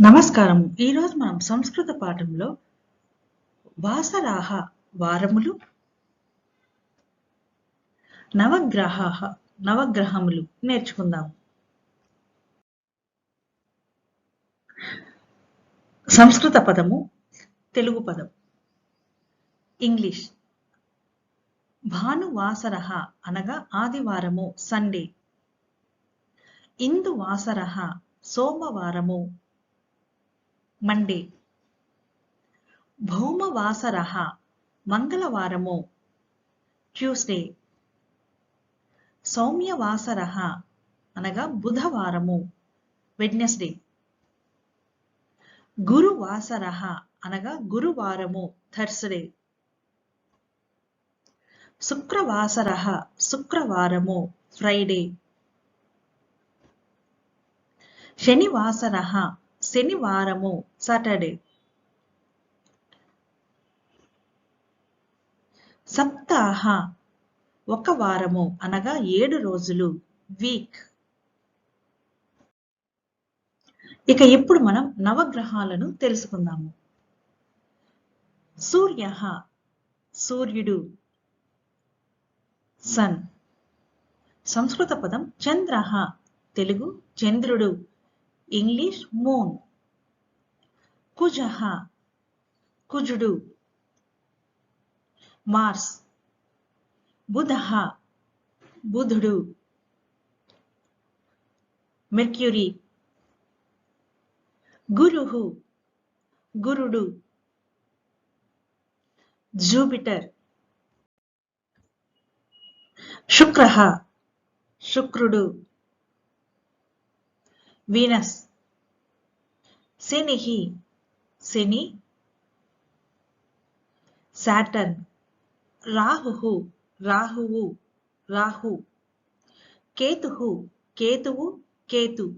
నమస్కారం ఈరోజు మనం సంస్కృత పాఠంలో వాసరాహ వారములు నవగ్రహ నవగ్రహములు నేర్చుకుందాం సంస్కృత పదము తెలుగు పదం ఇంగ్లీష్. భానువాసర అనగా ఆదివారము సండే. ఇందువాసర సోమవారము మండే. భౌమవాసర మంగళవారము ట్యూస్డే. సౌమ్యవాసర అనగా బుధవారము వెడ్నెస్డే. గురువాసర అనగా గురువారము థర్స్డే. శుక్రవాసర శుక్రవారము ఫ్రైడే. శనివాసర శనివారము సాటర్డే సప్తాహ ఒక వారము అనగా ఏడు రోజులు వీక్ ఇక ఇప్పుడు మనం నవగ్రహాలను తెలుసుకుందాము. సూర్య సూర్యుడు సన్ సంస్కృత పదం చంద్ర తెలుగు చంద్రుడు. English moon. Kujaha, Kujudu. Mars, Buddha, Budhudu. Mercury, Guruhu, Gurudu. Jupiter, Shukra, Shukrudu. Venus. Sinihi. Sini. Saturn. Rahu. Rahu. Rahu. Ketuhu. Ketuhu. Ketu.